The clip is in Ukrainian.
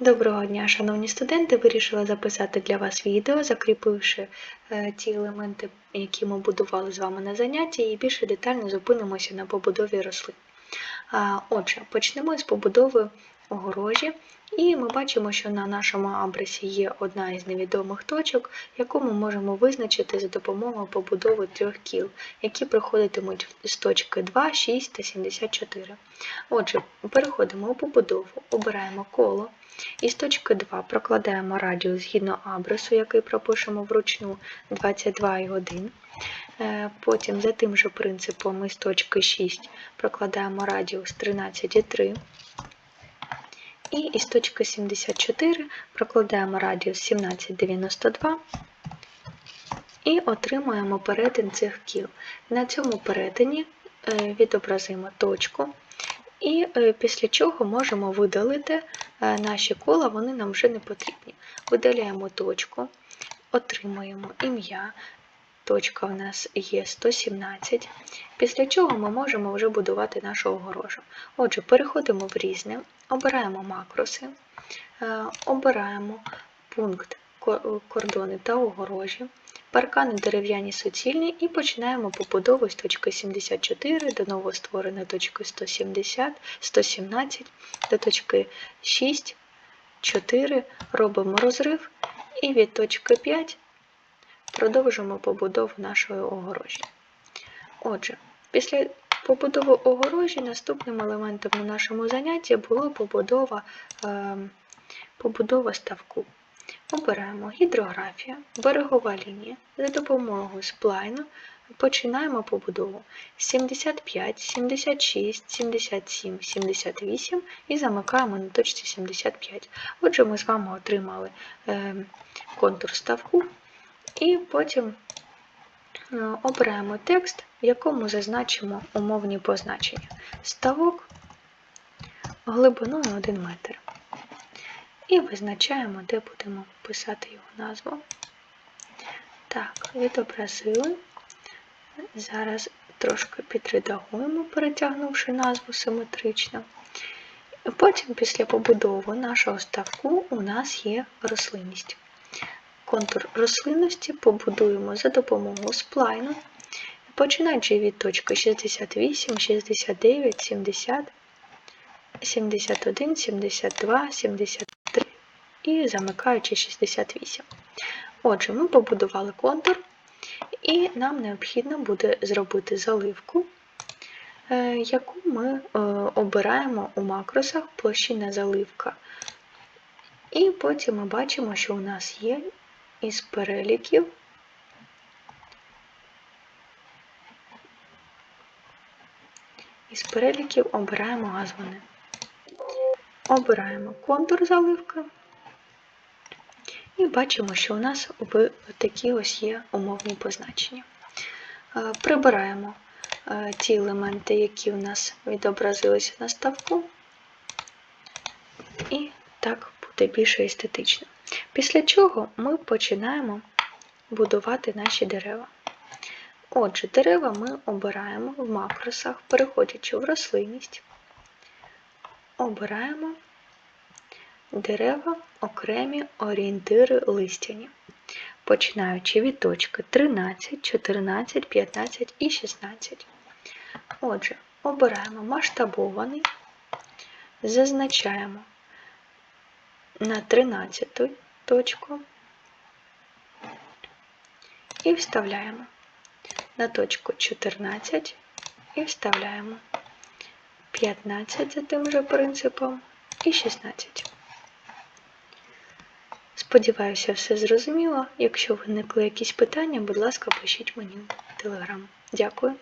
Доброго дня, шановні студенти! Вирішила записати для вас відео, закріпивши е, ті елементи, які ми будували з вами на занятті, і більше детально зупинимося на побудові рослин. Отже, почнемо з побудови огорожі, і ми бачимо, що на нашому абресі є одна із невідомих точок, яку ми можемо визначити за допомогою побудови трьох кіл, які проходитимуть з точки 2, 6 та 74. Отже, переходимо у побудову, обираємо коло. І з точки 2 прокладаємо радіус згідно абресу, який пропишемо вручну 22,1. Е, Потім за тим же принципом із точки 6 прокладаємо радіус 13,3. І із точки 74 прокладаємо радіус 17,92 і отримуємо перетин цих кіл. На цьому перетині е, відобразимо точку. І е, після чого можемо видалити е, наші кола, вони нам вже не потрібні. Видаляємо точку, отримуємо ім'я. Точка у нас є 117, після чого ми можемо вже будувати нашу огорожу. Отже, переходимо в різне, обираємо макроси, е, обираємо пункт кордони та огорожі, паркани дерев'яні суцільні і починаємо побудову з точки 74 до новоствореної точки 170, 117 до точки 6, 4, робимо розрив і від точки 5 продовжимо побудову нашої огорожі. Отже, після побудови огорожі наступним елементом на нашому занятті була побудова, е, побудова ставку. Обираємо гідрографія, берегова лінія. За допомогою сплайну починаємо побудову 75, 76, 77, 78 і замикаємо на точці 75. Отже, ми з вами отримали е, контур ставку і потім е, обираємо текст, в якому зазначимо умовні позначення. Ставок глибиною 1 метр. І визначаємо, де будемо писати його назву. Так, відобразили. Зараз трошки підредагуємо, перетягнувши назву симетрично. Потім, після побудови нашого ставку, у нас є рослинність. Контур рослинності побудуємо за допомогою сплайну, починаючи від точки 68, 69, 70, 71, 72, 73 і замикаючи 68. Отже, ми побудували контур, і нам необхідно буде зробити заливку, е, яку ми е, обираємо у макросах площина заливка. І потім ми бачимо, що у нас є із переліків із переліків обираємо газмани. Обираємо контур заливки і бачимо, що у нас такі ось є умовні позначення. Е, прибираємо е, ті елементи, які у нас відобразилися на ставку, і так буде більше естетично. Після чого ми починаємо будувати наші дерева. Отже, дерева ми обираємо в макросах, переходячи в рослинність, обираємо дерева окремі орієнтири листяні, починаючи від точки 13, 14, 15 і 16. Отже, обираємо масштабований, зазначаємо на 13 точку і вставляємо на точку 14 і вставляємо 15 за тим же принципом і 16. Сподіваюся, все зрозуміло. Якщо виникли якісь питання, будь ласка, пишіть мені в телеграм. Дякую.